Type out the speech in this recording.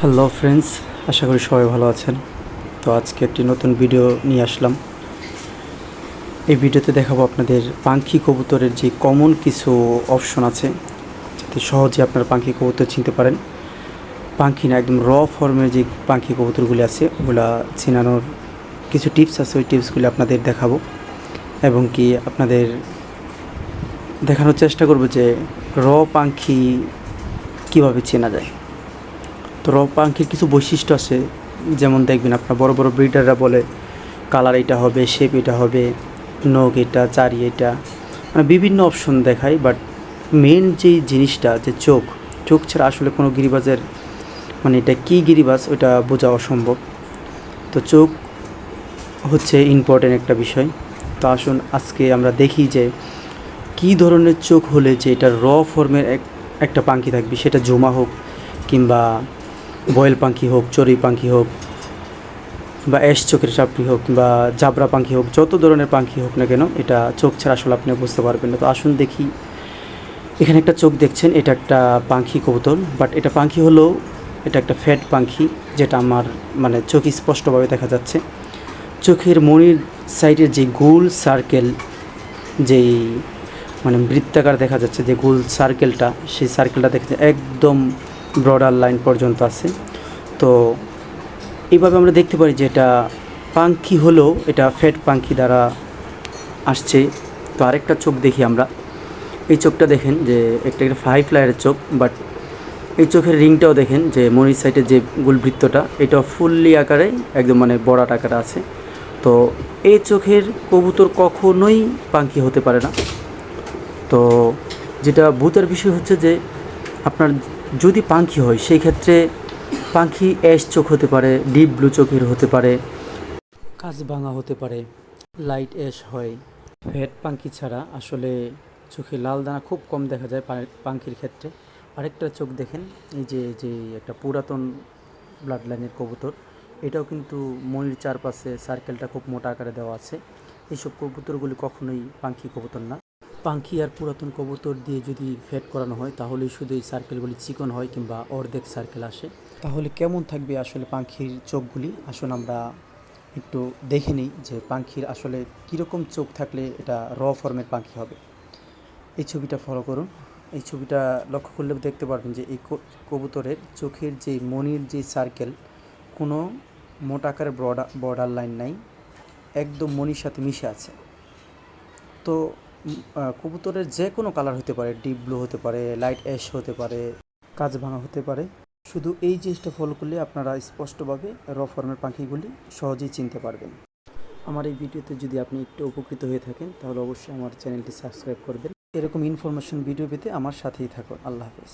Hello friends আশা করি সবাই ভালো আছেন। তো আজকে একটি নতুন ভিডিও নিয়ে আসলাম। এই ভিডিওতে দেখাবো আপনাদের পাখি কবুতরের যে কমন কিছু অপশন আছে, যাতে সহজে আপনারা পাখি কবুতর চিনতে পারেন। পাখি না, একদম র ফর্মের যে পাখি কবুতরগুলি আছে, ওগুলা চেনানোর কিছু টিপস আছে, ওই টিপসগুলি আপনাদের দেখাবো। এবং কি আপনাদের দেখানোর চেষ্টা করব যে র পাখি কীভাবে চেনা যায়। তো র পাখির কিছু বৈশিষ্ট্য আছে, যেমন দেখবেন আপনার বড় বড় ব্রিডাররা বলে, কালার এটা হবে শেপ এটা হবে, নখ এটা, চারি এটা। মানে বিভিন্ন অপশন দেখায় বাট মেন যেই জিনিসটা, যে চোখ চোখ ছাড়া আসলে কোনো গিরিবাজের মানে এটা কী গিরিবাজ, ওটা বোঝা অসম্ভব। তো চোখ হচ্ছে ইম্পর্টেন্ট একটা বিষয়। তো আসুন আজকে আমরা দেখি যে, কী ধরনের চোখ হলে যে এটা র ফর্মের এক, একটা পাখি থাকবে, সেটা জমা হোক কিংবা বয়েল পাখি হোক, চড়ুই পাখি হোক, বা অ্যাশ চোখের চাপড়ি হোক, বা জাবরা পাখি হোক, যত ধরনের পাখি হোক না কেন, এটা চোখ ছাড়া আসলে আপনি বুঝতে পারবেন না। তো আসুন দেখি, এখানে একটা চোখ দেখছেন, এটা একটা পাখি কবুতর বাট এটা পাখি হলেও এটা একটা ফ্যাট পাখি যেটা আমার মানে চোখ স্পষ্টভাবে দেখা যাচ্ছে। চোখের মনির সাইডের যে গোল সার্কেল যেই মানে বৃত্তাকার দেখা যাচ্ছে, যে গোল সার্কেলটা সেই সার্কেলটা দেখা যাচ্ছে একদম ব্রডার লাইন পর্যন্ত আছে। তো এইভাবে আমরা দেখতে পারি যে এটা পাঙ্খি হলেও এটা ফ্যাট পাঙ্খি দ্বারা আসছে। তো আরেকটা চোখ দেখি আমরা। এই চোখটা দেখেন যে একটা একটা ফাইভ লায়ারের চোখ বাট এই চোখের রিংটাও দেখেন যে মনির সাইডের যে গুলবৃত্তটা এটা ফুললি আকারে একদম মানে বড়াট আকারে আছে। তো এই চোখের কবুতর কখনোই পাঙ্খি হতে পারে না। তো যেটা ভূতের বিষয় হচ্ছে যে আপনার যদি পাখি হয়, সেই ক্ষেত্রে পাখি অ্যাশ চোখ হতে পারে, ডিপ ব্লু চোখের হতে পারে কাজ ভাঙা হতে পারে, লাইট অ্যাশ হয়। ফ্যাট পাখি ছাড়া আসলে চোখে লাল দানা খুব কম দেখা যায় পাখির ক্ষেত্রে। আরেকটা চোখ দেখেন, এই যে যে একটা পুরাতন ব্লাড লাইনের কবুতর, এটাও কিন্তু মনির চারপাশে সার্কেলটা খুব মোটা আকারে দেওয়া আছে। এইসব কবুতরগুলি কখনোই পাখি কবুতর না। পাখি আর পুরাতন কবুতর দিয়ে যদি ফেড করানো হয় তাহলে শুধু এই সার্কেলগুলি চিকন হয় কিংবা অর্ধেক সার্কেল আসে। তাহলে কেমন থাকবে আসলে পাখির চোখগুলি? আসুন আমরা একটু দেখে নিই যে পাখির আসলে কীরকম চোখ থাকলে এটা র ফর্মের পাখি হবে। এই ছবিটা ফলো করুন। এই ছবিটা লক্ষ্য করলে দেখতে পারবেন যে এই কবুতরের চোখের যে মনির যে সার্কেল, কোনো মোটা আকারের বর্ডার বর্ডার লাইন নাই, একদম মনির সাথে মিশে আছে। তো কবুতরের যে কোনো কালার হতে পারে ডিপ ব্লু হতে পারে লাইট অ্যাশ হতে পারে কাজ ভাঙা হতে পারে, শুধু এই জিনিসটা ফলো করলে আপনারা স্পষ্টভাবে র ফর্মের পাখিগুলি সহজেই চিনতে পারবেন। আমার এই ভিডিওতে যদি আপনি একটু উপকৃত হয়ে থাকেন, তাহলে অবশ্যই আমার চ্যানেলটি সাবস্ক্রাইব করবেন। এরকম ইনফরমেশন ভিডিও পেতে আমার সাথেই থাকুন। আল্লাহ হাফেজ।